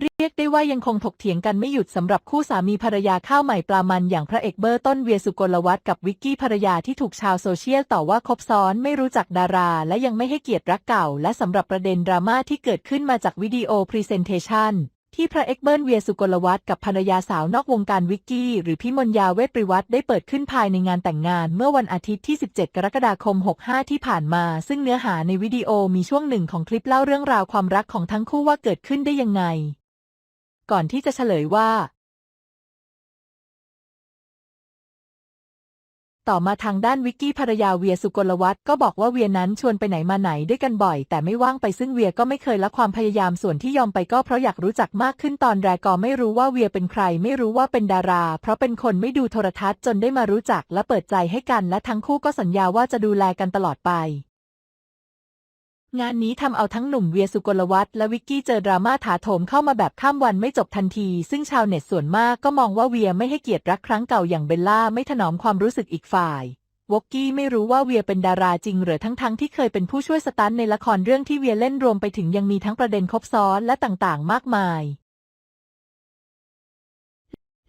เรียกได้ว่ายังคงถกเถียงกันไม่หยุดสำหรับคู่สามีภรรยาข้าวใหม่ปลามันอย่างพระเอกเบอร์ต้นเวียสุกลวัฒน์กับวิกกี้ภรรยาที่ถูกชาวโซเชียลต่อว่าคบซ้อนไม่รู้จักดารา และยังไม่ให้เกียรติรักเก่า และสำหรับประเด็นดราม่าที่เกิดขึ้นมาจากวิดีโอพรีเซนเทชันที่พระเอกเบิร์นเวียสุกลวัฒน์กับภรรยาสาวนอกวงการวิกกี้ หรือพิมลยาเวทปริวัตรได้เปิดขึ้นภายในงานแต่งงาน เมื่อวันอาทิตย์ที่ 17 กรกฎาคม 65 ที่ผ่านมา ซึ่งเนื้อหาในวิดีโอมีช่วงหนึ่งของคลิปเล่าเรื่องราวความรักของทั้งคู่ว่าเกิดขึ้นได้ยังไง ก่อนที่จะเฉลยว่า ต่อมาทางด้านวิกกี้ภรรยาเวียสุกลวัฒน์ก็บอกว่าเวียนั้นชวนไปไหนมาไหนด้วยกันบ่อย แต่ไม่ว่างไปซึ่งเวียก็ไม่เคยละความพยายามส่วนที่ยอมไปก็เพราะอยากรู้จักมากขึ้นตอนแรกก็ไม่รู้ว่าเวียเป็นใคร ไม่รู้ว่าเป็นดารา เพราะเป็นคนไม่ดูโทรทัศน์จนได้มารู้จักและเปิดใจให้กันและทั้งคู่ก็สัญญาว่าจะดูแลกันตลอดไป งานนี้ทำเอาทั้งหนุ่มเวียสุกลวัฒน์และวิกกี้เจอดราม่าถาโถมเข้ามาแบบข้ามวันไม่จบทันที ซึ่งชาวเน็ตส่วนมากก็มองว่าเวียไม่ให้เกียรติรักครั้งเก่าอย่างเบลล่าไม่ถนอมความรู้สึกอีกฝ่ายวอกกี้ไม่รู้ว่าเวียเป็นดาราจริงหรือทั้งๆทที่เคยเป็นผู้ช่วยสตันในละครเรื่องที่เวียเล่นรวมไปถึงยังมีทั้งประเด็นคบซ้อนและต่างๆ มากมาย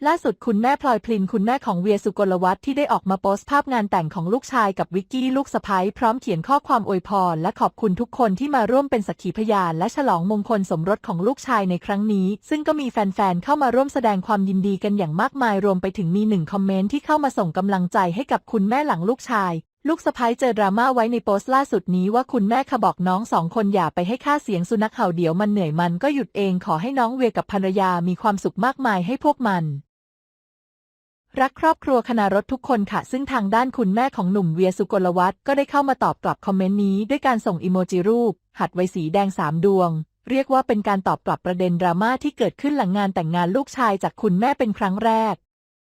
ล่าสุดคุณแม่พลอยพลินคุณแม่ของเวียสุกลวัฒน์ที่ได้ออกมาโพสต์ภาพงานแต่งของลูกชายกับวิกกี้ลูกสะใภ้พร้อมเขียนข้อความอวยพรและขอบคุณทุกคนที่มาร่วมเป็นสักขีพยานและฉลองมงคลสมรสของลูกชายในครั้งนี้ ซึ่งก็มีแฟนๆเข้ามาร่วมแสดงความยินดีกันอย่างมากมายรวมไปถึงมีหนึ่งคอมเมนต์ที่เข้ามาส่งกำลังใจให้กับคุณแม่หลังลูกชาย ลูกสะใภ้เจอดราม่าไว้ในโพสต์ล่าสุดนี้ว่าคุณแม่ขบอกน้องสองคนอย่าไปให้ค่าเสียงสุนัขเห่าเดี๋ยวมันเหนื่อยมันก็หยุดเองขอให้น้องเวียกับภรรยามีความสุขมากมายให้พวกมัน รักครอบครัวคณารถทุกคนค่ะ ซึ่งทางด้านคุณแม่ของหนุ่มเวียสุกลวัฒน์ก็ได้เข้ามาตอบกลับคอมเมนต์นี้ด้วยการส่งอีโมจิรูป หัดไว้สีแดงสามดวง เรียกว่าเป็นการตอบกลับประเด็นดราม่าที่เกิดขึ้นหลังงานแต่งงานลูกชายจากคุณแม่เป็นครั้งแรก